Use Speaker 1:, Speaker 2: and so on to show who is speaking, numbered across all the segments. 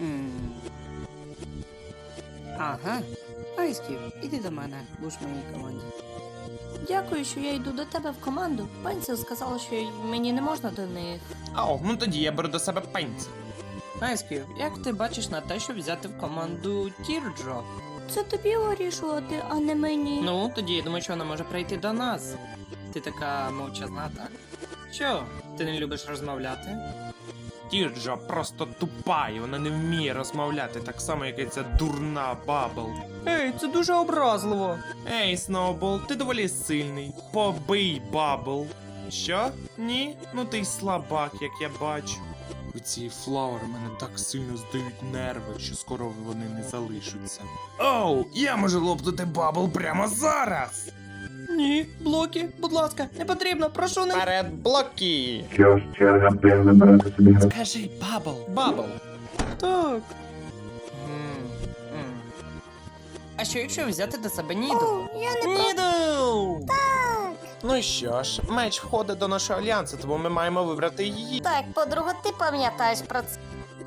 Speaker 1: М. Ага. Айсків, іди до мене, будеш в моїй команді.
Speaker 2: Дякую, що я йду до тебе в команду. Пенсіл сказала, що й- мені не можна до них.
Speaker 3: О, ну тоді я беру до себе пенсі.
Speaker 1: Айсків, як ти бачиш на те, щоб взяти в команду Тірджоп?
Speaker 2: Це тобі вирішувати, а не мені.
Speaker 1: Ну, тоді я думаю, що вона може прийти до нас. Ти така мовчазна, так? Що? Ти не любиш розмовляти?
Speaker 3: Тірджа просто тупа, і вона не вміє розмовляти, так само, як і ця дурна бабл.
Speaker 1: Ей, це дуже образливо.
Speaker 3: Ей, Сноубол, ти доволі сильний. Побий бабл. Що? Ні? Ну ти й слабак, як я бачу. Ці флаури мене так сильно здають нерви, що скоро вони не залишаться. Оу, я можу лопнути бабл прямо зараз!
Speaker 1: Ні, блоки, будь ласка, не потрібно, прошу не.
Speaker 3: Перед блоки! Скажи бабл, бабл.
Speaker 1: Так. А що якщо взяти до себе Нідл?
Speaker 2: О, я не про...
Speaker 1: Нідл!
Speaker 3: Ну що ж, меч входить до нашого альянсу, тому ми маємо вибрати її.
Speaker 2: Так, подруга, ти пам'ятаєш про це.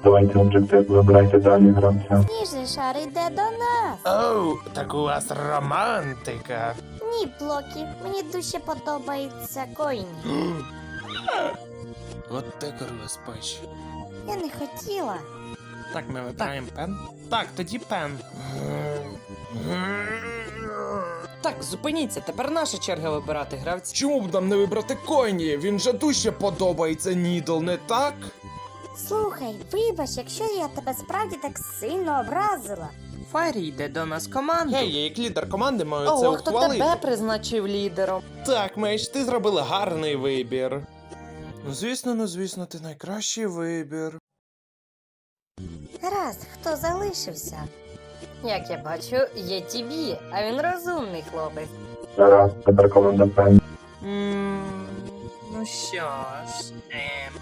Speaker 4: Давайте об'єктив, вибирайте далі гравця.
Speaker 2: Сніжний шар йде до нас.
Speaker 3: Оу, так у вас романтика.
Speaker 2: Ні, блоки. Мені дуже подобається коїні.
Speaker 3: От те корова спач.
Speaker 2: Я не хотіла.
Speaker 3: Так, ми вибираємо пен. Так, тоді пен.
Speaker 1: Так, зупиніться, тепер наша черга вибирати гравців.
Speaker 3: Чому б нам не вибрати Коні? Він же дуже подобається Нідл, не так?
Speaker 2: Слухай, вибач, якщо я тебе справді так сильно образила.
Speaker 1: Файрі йде до нас команду.
Speaker 3: Гей, я як лідер команди маю це
Speaker 1: О, хто
Speaker 3: ухвалити.
Speaker 1: тебе призначив лідером?
Speaker 3: Так, Мейш, ти зробила гарний вибір. Ну, звісно, ну звісно, ти найкращий вибір.
Speaker 2: Гаразд, хто залишився? Як я бачу, є Тібі, а він розумний хлопець.
Speaker 4: Зараз, тепер команда Пен.
Speaker 1: М, Ну що ж. Ем.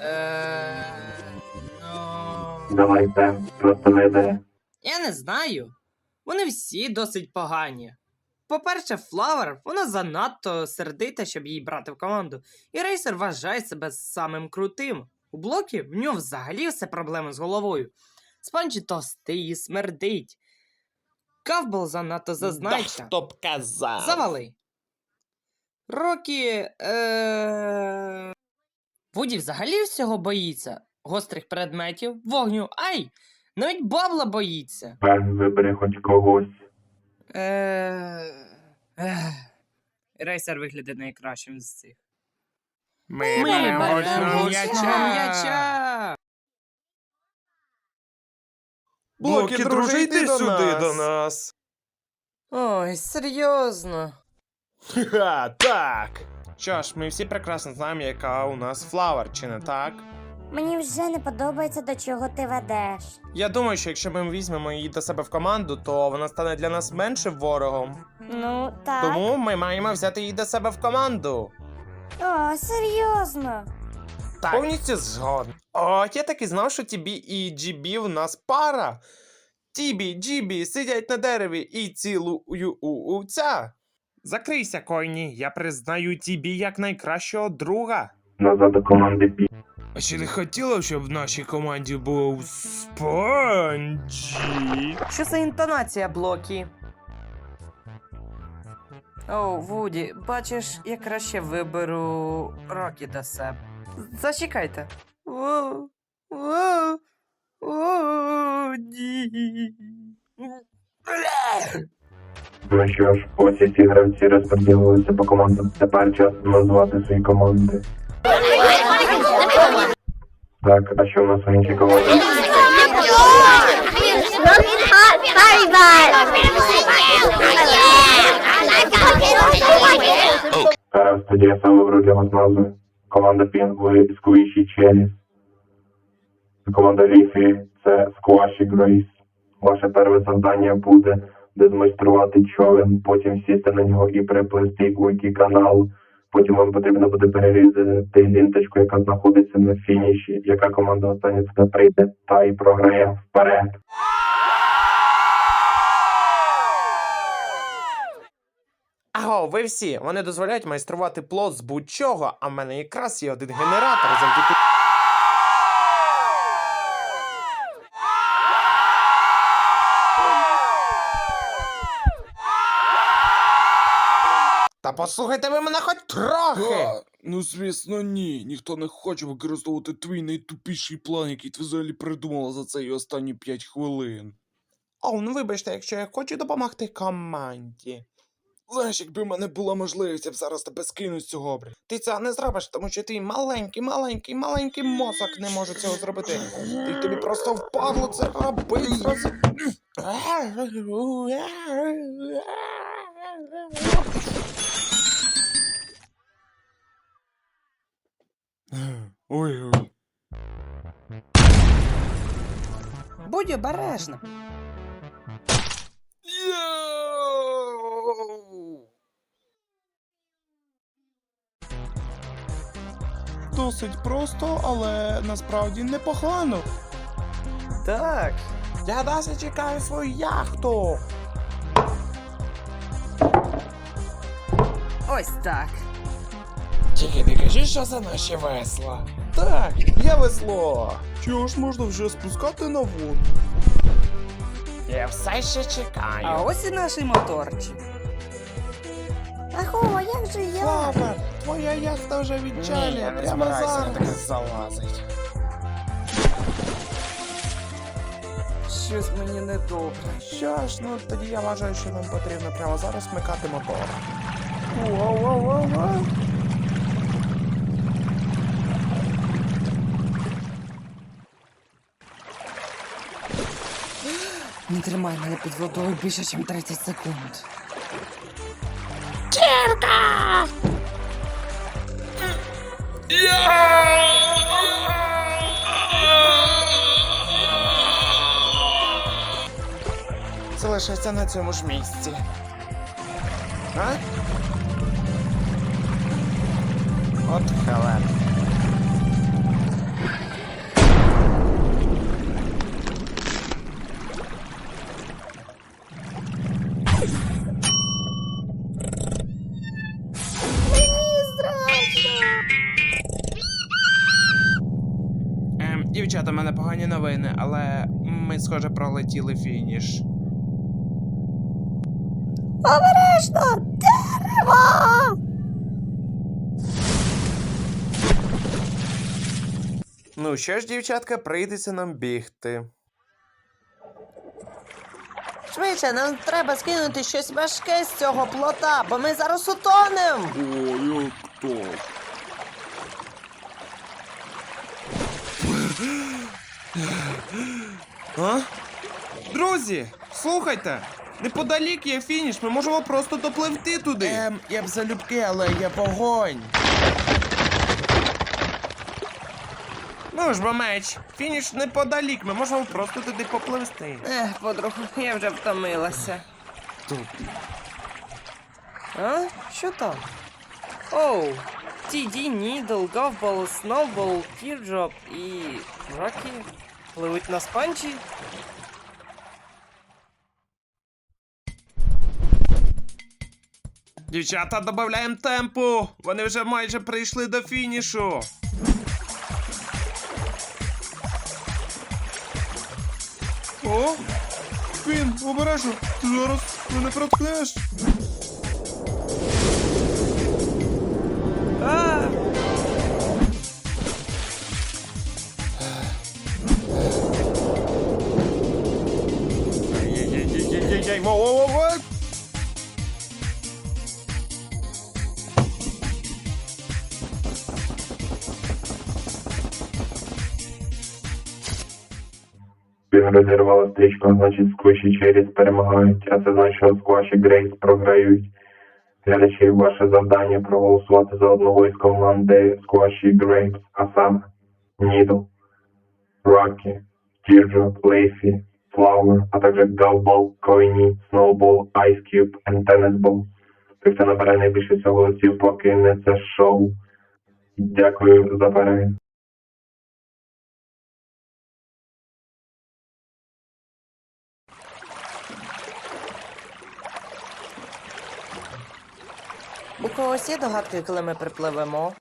Speaker 1: Е, ну...
Speaker 4: Давай, Пен, просто не йде.
Speaker 1: Я не знаю. Вони всі досить погані. По-перше, Флавер, вона занадто сердита, щоб її брати в команду. І рейсер вважає себе самим крутим. У блокі в нього взагалі все проблеми з головою. Спанчі товстий і смердить. Кавбол занадто зазнача.
Speaker 3: хто б казав.
Speaker 1: Завали. Рокі. Е... Вуді взагалі всього боїться. Гострих предметів, вогню. Ай! Навіть бабла боїться.
Speaker 4: Вибери хоч когось.
Speaker 1: Е... ех. Рейсер виглядає найкращим з цих.
Speaker 3: Ми, маємо м'яча.
Speaker 1: м'яча.
Speaker 3: Блоки, друже, йди сюди до нас.
Speaker 1: Ой, серйозно.
Speaker 3: Ха, так. Що ж, ми всі прекрасно знаємо, яка у нас флавер, чи не так?
Speaker 2: Мені вже не подобається, до чого ти ведеш.
Speaker 3: Я думаю, що якщо ми візьмемо її до себе в команду, то вона стане для нас меншим ворогом.
Speaker 2: Ну, так.
Speaker 3: Тому ми маємо взяти її до себе в команду.
Speaker 2: О, серйозно.
Speaker 3: Так. Повністю згоден. О, я так і знав, що Тібі і Джібі в нас пара. Тібі, Джібі сидять на дереві і цілую у уця. Закрийся, Койні, я признаю Тібі як найкращого друга.
Speaker 4: Назад до команди Пі.
Speaker 3: А чи не хотіла, щоб в нашій команді був спанджі?
Speaker 1: Що за інтонація, блоки? О, Вуді, бачиш, я краще виберу Рокі до себе. Зачекайте. Воу, воу, Вуді.
Speaker 4: Ну що ж, ось і всі гравці розподілилися по командам. Тепер час назвати свої команди. Так, а що у нас
Speaker 5: fire ball.
Speaker 4: Зараз тоді я сам виберу для вас назви. Команда Пінгви Сквіші Челіс. Команда Ліфі це Скваші Грейс. Ваше перше завдання буде дезмайструвати човен, потім сісти на нього і приплисти Уйкі канал. Потім вам потрібно буде перерізати лінточку, яка знаходиться на фініші. Яка команда остання туди прийде, та і програє вперед.
Speaker 3: Аго, ви всі, вони дозволяють майструвати плод з будь-чого, а в мене якраз є один генератор завдяки. Послухайте ви мене хоч трохи. ну, звісно, ні. Ніхто не хоче використовувати твій найтупіший план, який ти взагалі придумала за ці останні 5 хвилин. О, ну вибачте, якщо я хочу допомогти команді. Знаєш, якби в мене була можливість, я б зараз тебе скину з цього обрі. Ти цього не зробиш, тому що твій маленький, маленький, маленький мозок не може цього зробити. Ти тобі просто впадло це робити. зразу. Ой, ой.
Speaker 1: Будь обережним.
Speaker 3: Досить просто, але насправді непогано.
Speaker 1: Так.
Speaker 3: Я досі чекаю свою яхту.
Speaker 1: Ось так.
Speaker 3: Тільки не кажи, що це наші весла. Так, я весло. Чого ж можна вже спускати на воду? Я все ще чекаю.
Speaker 1: А ось і наш моторчик.
Speaker 5: Аго, а як же я?
Speaker 3: Флавер, твоя яхта вже відчаляє прямо зараз. залазить.
Speaker 1: Щось мені не добре.
Speaker 3: Що ж, ну тоді я вважаю, що нам потрібно прямо зараз вмикати мотор. Воу-воу-воу-воу.
Speaker 1: Не тримай мене під водою більше, ніж 30 секунд.
Speaker 3: Залишайся на цьому ж місці. А? От халеп. Дівчата, в мене погані новини, але ми, схоже, пролетіли фініш.
Speaker 5: Обережно! Дерево!
Speaker 3: Ну що ж, дівчатка, прийдеться нам бігти.
Speaker 1: Швидше, нам треба скинути щось важке з цього плота, бо ми зараз утонем.
Speaker 3: О, як так? А? Друзі, слухайте! Неподалік є фініш, ми можемо просто допливти туди. Ем, я б залюбки, але є вогонь. Ну ж бо меч, фініш неподалік, ми можемо просто туди попливти.
Speaker 1: Ех, подругу, я вже втомилася.
Speaker 3: Тут.
Speaker 1: А? Що там? Оу. TD, Needle, Golfball, Snowball, Teardrop і Rocky пливуть на спанчі.
Speaker 3: Дівчата, додаємо темпу! Вони вже майже прийшли до фінішу. О! Він, обережно! Ти зараз мене проткнеш! Ей-ей-ей-ей-ей-ей,
Speaker 4: розірвала стрічку, значить сквіші через перемагають, а це значить, що скваші Грейс програють. Глядачі, ваше завдання проголосувати за одного із команди Squashy Grapes, а саме Needle, Rocky, Teardrop, Lacy, Flower, а Snowball, Ice Cube and Tennis Ball. Той, хто набере найбільше цього голосів, покине це шоу. Дякую за перегляд.
Speaker 1: У когось є догадки, коли ми припливемо?